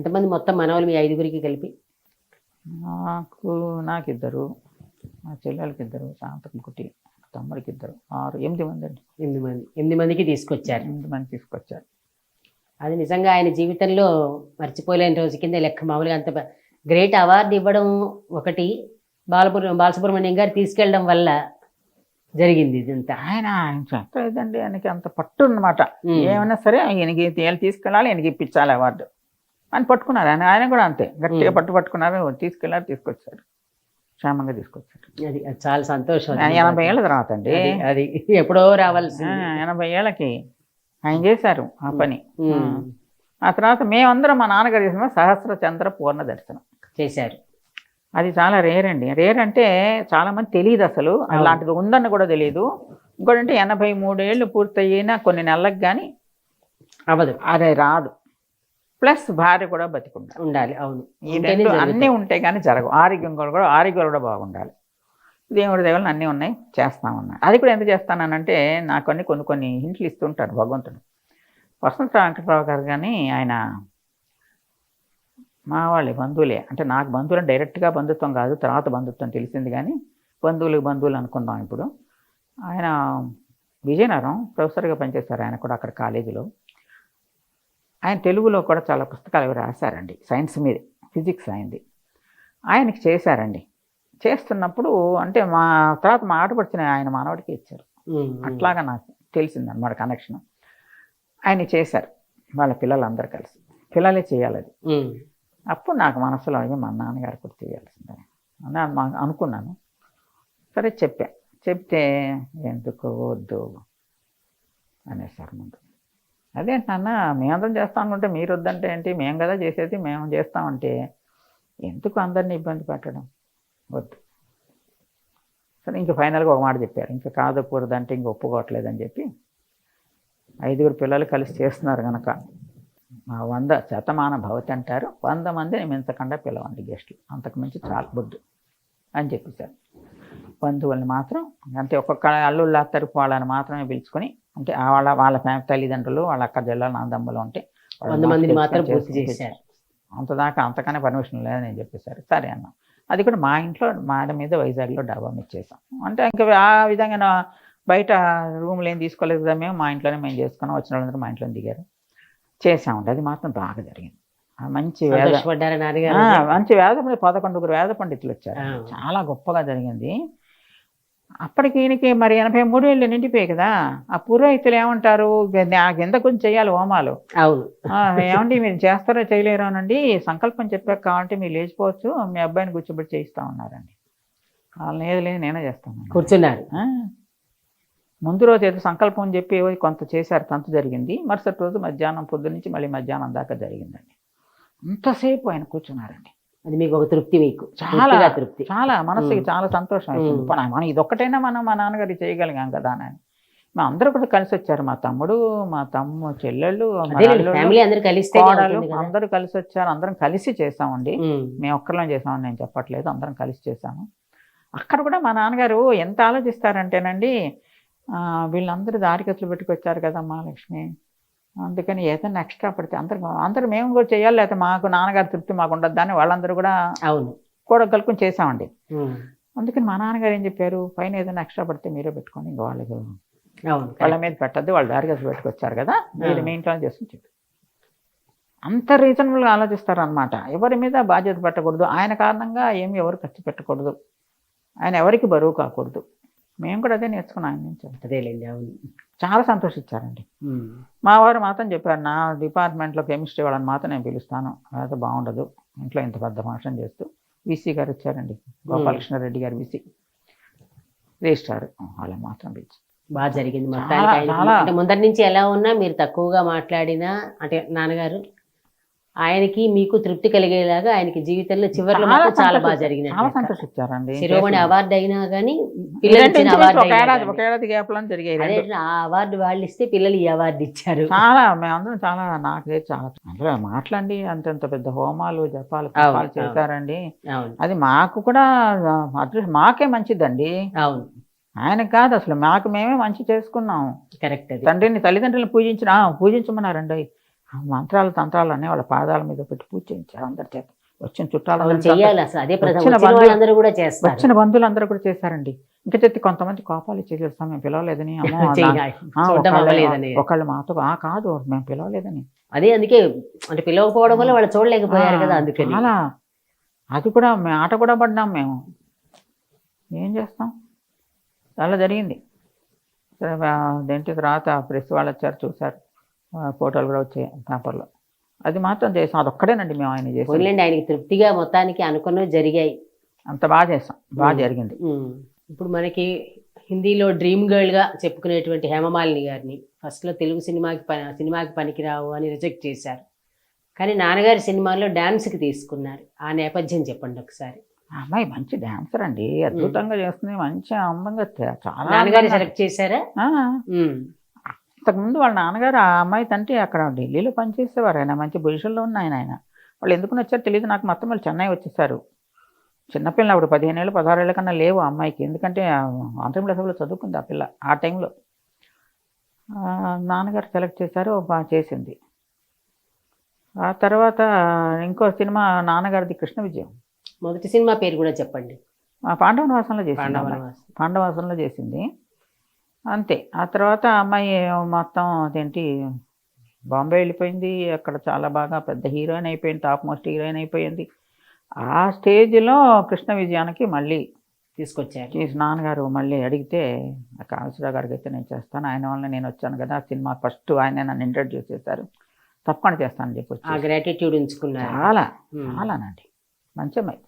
ఎంతమంది మొత్తం మనవలు మీ ఐదుగురికి కలిపి? నాకు నాకిద్దరు మా చెల్లెలకి ఇద్దరు శాంతకు కుట్టి తమ్ముడికి ఇద్దరు ఆరు ఎనిమిది మంది అండి. ఎనిమిది మంది. ఎనిమిది మందికి తీసుకొచ్చారు. ఎనిమిది మంది తీసుకొచ్చారు. అది నిజంగా ఆయన జీవితంలో మర్చిపోలేని రోజు కింద లెక్క మామూలుగా అంత గ్రేట్ అవార్డు ఇవ్వడం ఒకటి బాలపుర బాలసుబ్రహ్మణ్యం గారు తీసుకెళ్ళడం వల్ల జరిగింది ఇదంతా. ఆయన ఆయన చెప్పలేదండి ఆయనకి అంత పట్టు అనమాట ఉమ్. ఏమైనా సరే ఆయనకి తీసుకెళ్ళాలి ఆయనకి ఇప్పించాలి అవార్డు. అని పట్టుకున్నారు. ఆయన ఆయన కూడా అంతే. గట్టిగా. పట్టు పట్టుకున్నారు తీసుకెళ్ళారు తీసుకొచ్చారు. క్షేమంగా తీసుకొచ్చారు. అది చాలా సంతోషం ఎనభై ఏళ్ళ తర్వాత అండి. అది ఎప్పుడో రావాల్సింది. ఆ, ఎనభై ఏళ్ళకి ఆయన చేశారు ఆ పని. ఆ తర్వాత మేమందరం మా నాన్నగారు చేసిన సహస్ర చంద్ర పూర్ణ దర్శనం. చేశారు. అది చాలా రేర్ అండి. రేర్ అంటే చాలా మంది తెలియదు అసలు. అలాంటిది ఉందని కూడా తెలియదు. ఇంకోటి అంటే ఎనభై మూడేళ్ళు పూర్తయినా కొన్ని నెలలకు కానీ అవ్వదు. అది రాదు. ప్లస్ భార్య కూడా బతికుండాలి. ఉండాలి. అవును. ఈ రెండు. అన్నీ ఉంటే కానీ జరగవు. ఆరోగ్యం కూడా కూడా ఆరోగ్యం కూడా బాగుండాలి. దేవుడి దేవుళ్ళు అన్నీ ఉన్నాయి. చేస్తామన్నాడు అది కూడా ఎందుకు చేస్తానంటే నాకు అన్ని కొన్ని కొన్ని హింట్లు ఇస్తుంటాడు భగవంతుడు. వసంత వెంకటరావు గారు కానీ ఆయన మా వాళ్ళే బంధువులే. అంటే నాకు బంధువులు డైరెక్ట్గా బంధుత్వం కాదు తర్వాత బంధుత్వం తెలిసింది కానీ బంధువులు బంధువులు అనుకుందాం ఇప్పుడు. ఆయన విజయనగరం ప్రొఫెసర్గా పనిచేశారు. ఆయన కూడా అక్కడ కాలేజీలో ఆయన తెలుగులో కూడా చాలా పుస్తకాలు రాశారండి. సైన్స్ మీద ఫిజిక్స్ అయింది. ఆయనకి చేశారండి. చేస్తున్నప్పుడు అంటే మా తర్వాత మా ఆటపడిచిన ఆయన మానవుడికి ఇచ్చారు. అట్లాగా నాకు తెలిసిందన్నమాట కనెక్షన్ ఆయన చేశారు వాళ్ళ పిల్లలందరూ కలిసి. పిల్లలే చేయాలి అది. అప్పుడు నాకు మనసులో అయ్యి మా నాన్నగారు కూడా చేయాల్సిందే. అను- అనుకున్నాను. సరే చెప్పా. చెప్తే ఎందుకు వద్దు అనేసారు ముందు. అదేంటి నాన్న మేమందరం చేస్తాం అనుకుంటే మీరు వద్దంటే ఏంటి? మేము కదా చేసేది మేము చేస్తామంటే ఎందుకు అందరిని ఇబ్బంది పెట్టడం? వద్దు. సరే ఇంక ఫైనల్గా ఒక మాట చెప్పారు. ఇంకా కాదకూడదంటే ఇంక ఒప్పుకోవట్లేదని చెప్పి ఐదుగురు పిల్లలు కలిసి చేస్తున్నారు కనుక మా వంద శతమాన భవతి అంటారు. వంద మందిని మించకుండా పిలవండి గెస్టులు. అంతకు మించి చాలా బొద్దు అని చెప్పేశారు. బంధువుల్ని మాత్రం అంటే ఒక్కొక్క అల్లుళ్ళు అత్తరికి వాళ్ళని మాత్రమే పిలుచుకొని అంటే వాళ్ళ వాళ్ళ ఫ్యామిలీ తల్లిదండ్రులు వాళ్ళ అక్క జిల్లాలు నాందమ్ములు ఉంటే వాళ్ళని వంద మందిని మాత్రం పిలుచుకొని పూర్తి చేసుకొని చేశారు. అంతదాకా అంతకనే పర్మిషన్ లేదని నేను చెప్పేశారు. సరే అన్నాం. అది కూడా మా ఇంట్లో మాడ మీద వైజాగ్లో డాబా మీద చేసాం అంటే ఇంకా ఆ విధంగా బయట రూమ్లు ఏం తీసుకోలేదు కదా మేము మా ఇంట్లోనే మేము చేసుకున్నాం. వచ్చిన వాళ్ళందరూ మా ఇంట్లోనే దిగారు. చేసామండి అది మాత్రం బాగా జరిగింది. మంచి వేద మంచి వేద పండి- పదకొండుగురు వేద పండితులు వచ్చారు. చాలా గొప్పగా జరిగింది. అప్పటికి ఈయనకి మరి ఎనభై మూడు ఏళ్ళు నిండిపోయాయి కదా. ఆ పురోహితులు ఏమంటారు? నాకు ఎంత కొంచెం చేయాలి హోమాలు? అవును. ఏమండి మీరు చేస్తారో చేయలేరో అనండి. సంకల్పం చెప్పాక కావాలంటే మీరు లేచిపోవచ్చు. మీ అబ్బాయిని కూర్చోబెట్టి చేయిస్తా ఉన్నారండి వాళ్ళని ఏది లేదు నేనే చేస్తాను కూర్చున్నారు. ఆ, ముందు రోజు ఏదో సంకల్పం చెప్పి కొంత చేశారు తంతు జరిగింది. మరుసటి రోజు మధ్యాహ్నం పొద్దు నుంచి మళ్ళీ మధ్యాహ్నం దాకా జరిగిందండి. అంతసేపు ఆయన కూర్చున్నారండి. అది మీకు ఒక తృప్తి మీకు. చాలా తృప్తి. చాలా మనసుకి. చాలా సంతోషం మనం ఇదొక్కటైనా మనం మా నాన్నగారు చేయగలిగాం కదా అని మా అందరూ కూడా కలిసి వచ్చారు. మా తమ్ముడు మా తమ్ము చెల్లెళ్ళు అందరు కలిస్తే కోడలు అందరూ కలిసి వచ్చారు. అందరం కలిసి చేసామండి. మేము ఒక్కరిలో చేసామని నేను చెప్పట్లేదు. అందరం కలిసి చేసాము. అక్కడ కూడా మా నాన్నగారు ఎంత ఆలోచిస్తారంటేనండి ఆ, వీళ్ళందరూ దారికత్తులు పెట్టుకొచ్చారు కదా మహాలక్ష్మి. అందుకని ఏదైనా ఎక్స్ట్రా పడితే అందరు అందరూ మేము కూడా చేయాలి లేకపోతే మాకు నాన్నగారు తృప్తి మాకు ఉండదు అని వాళ్ళందరూ కూడా అవును. కూడా కలుపుకొని చేసామండి. అందుకని మా నాన్నగారు ఏం చెప్పారు? పైన ఏదైనా ఎక్స్ట్రా పడితే మీరే పెట్టుకోండి ఇంకా వాళ్ళకి వాళ్ళ మీద పెట్టద్దు వాళ్ళు దారికత్తులు పెట్టుకొచ్చారు కదా మీరు మీ ఇంట్లో చేసుకుని చెప్పి. అంత రీజనబుల్గా ఆలోచిస్తారు అనమాట ఎవరి మీద బాధ్యత పెట్టకూడదు ఆయన కారణంగా ఏమి ఎవరు ఖర్చు పెట్టకూడదు. ఆయన ఎవరికి బరువు కాకూడదు. మేము కూడా అదే నేర్చుకున్నాం ఆయన నుంచి. అదేలేండి అవును. చాలా సంతోషించారండి. మా వారు మాత్రం చెప్పారు నా డిపార్ట్మెంట్లో కెమిస్ట్రీ వాళ్ళని మాత్రం నేను పిలుస్తాను. అయితే బాగుండదు. ఇంట్లో ఇంత పెద్ద ఫంక్షన్ చేస్తూ వీసీ గారు వచ్చారండి. గోపాలకృష్ణారెడ్డి గారు వీసీ రిజిస్ట్రార్. వాళ్ళని మాత్రం పిలిచి. బాగా జరిగింది మొత్తానికి ముందరి నుంచి ఎలా ఉన్నా మీరు తక్కువగా మాట్లాడినా అంటే నాన్నగారు ఆయనకి మీకు తృప్తి కలిగేలాగా ఆయనకి జీవితంలో చివరిలో చాలా బాగా జరిగినట్టు చాలా. సంతోషించారండి. శిరోమణి అవార్డు అయినా కానీ పిల్లలు అవార్డు జరిగాయి అదే. ఆ అవార్డు వాళ్ళు ఇస్తే పిల్లలు ఈ అవార్డు ఇచ్చారు. చాలా మేమందరం చాలా నాకే చాలా అందులో మాట్లాడి అంతంత పెద్ద హోమాలు జపాలు తపాలు చేశారండి. అది మాకు కూడా అదృష్టం మాకే మంచిదండి. అవును. ఆయనకు కాదు అసలు మాకు మేమే మంచి చేసుకున్నాం. కరెక్ట్ తండ్రిని తల్లిదండ్రులను పూజించిన ఆ, పూజించమన్నారండి. మంత్రాలు తంత్రాలు అన్నీ వాళ్ళ పాదాల మీద పెట్టి పూజ చేయించారు అందరి చేత. వచ్చిన చుట్టాలు వచ్చిన వచ్చిన బంధువులు- వాళ్ళందరూ కూడా చేశారండి. ఇంకా చెత్తి కొంతమంది కోపాలు ఇచ్చేసి "సార్ మేము పిలవలేదని ఒకళ్ళే- మాతో "ఆ, కాదు మేము పిలవలేదని. అదే అందుకే అంటే పిలవకపోవడం వల్ల వాళ్ళు చూడలేకపోయారు కదా ఆ, అందుకని. చాలా. అది కూడా మే- ఆట కూడా పడ్డాం మేము. ఏం చేస్తాం? చాలా జరిగింది. దేంటి తర్వాత ప్రెస్ వాళ్ళు వచ్చారు చూసారు ఆ, ఫోటోలు కూడా వచ్చాయి పేపర్లో. అది మాత్రం చేసాం. అదొక్కడేనండి మేము ఆయన చేసాం పోన్లేండి ఆయనకి తృప్తిగా మొత్తానికి అనుకున్నవి జరిగాయి. అంత బాగా చేసాం. బాగా. జరిగింది. ఇప్పుడు మనకి హిందీలో డ్రీమ్ గర్ల్గా చెప్పుకునేటువంటి హేమమాలిని గారిని ఫస్ట్లో తెలుగు సినిమాకి పని సినిమాకి పనికిరావు అని రిజెక్ట్ చేశారు. కానీ నాన్నగారి సినిమాలో డాన్స్కి తీసుకున్నారు. ఆ నేపథ్యం చెప్పండి ఒకసారి. అమ్మాయి మంచి డాన్సర్ అండి. అద్భుతంగా చేస్తుంది. మంచి అందంగా చాలా నాన్నగారి సెలెక్ట్ చేశారా? అంతకుముందు వాళ్ళ నాన్నగారు ఆ అమ్మాయి తండ్రి అక్కడ ఢిల్లీలో పనిచేసేవారు. ఆయన మంచి పొజిషన్లో ఉన్న ఆయన ఆయన. వాళ్ళు ఎందుకు వచ్చారో తెలియదు నాకు మొత్తం వాళ్ళు చెన్నై వచ్చేసారు. చిన్నపిల్ల అప్పుడు పదిహేను ఏళ్ళు పదహారు ఏళ్ళ కన్నా లేవు అమ్మాయికి. ఎందుకంటే ఆంధ్రప్రదేశ్ సభలో చదువుకుంది ఆ పిల్ల ఆ టైంలో. నాన్నగారు సెలెక్ట్ చేశారు చేసింది. ఆ తర్వాత ఇంకో సినిమా నాన్నగారిది కృష్ణ విజయం. మొదటి సినిమా పేరు కూడా చెప్పండి. పాండవనివాసంలో చేసింది ఆ అమ్మాయి. పాండవనవాసం పాండవాసంలో చేసింది. అంతే. ఆ తర్వాత ఆ అమ్మాయి మొత్తం అదేంటి బాంబే వెళ్ళిపోయింది. అక్కడ చాలా బాగా పెద్ద హీరోయిన్ అయిపోయింది టాప్ మోస్ట్ హీరోయిన్ అయిపోయింది. ఆ స్టేజ్లో కృష్ణ విజయానికి మళ్ళీ తీసుకొచ్చారు. నాన్నగారు మళ్ళీ అడిగితే కాళేశ్వరరావు గారికి అయితే నేను చేస్తాను. ఆయన వల్ల నేను వచ్చాను కదా సినిమా ఫస్ట్ ఆయన నన్ను ఇంట్రడ్యూస్ చేశారు. తప్పకుండా చేస్తానని చెప్పి ఆ. గ్రాటిట్యూడ్ ఉంచుకున్నారు. చాలా. చాలానండి మంచి అమ్మాయి.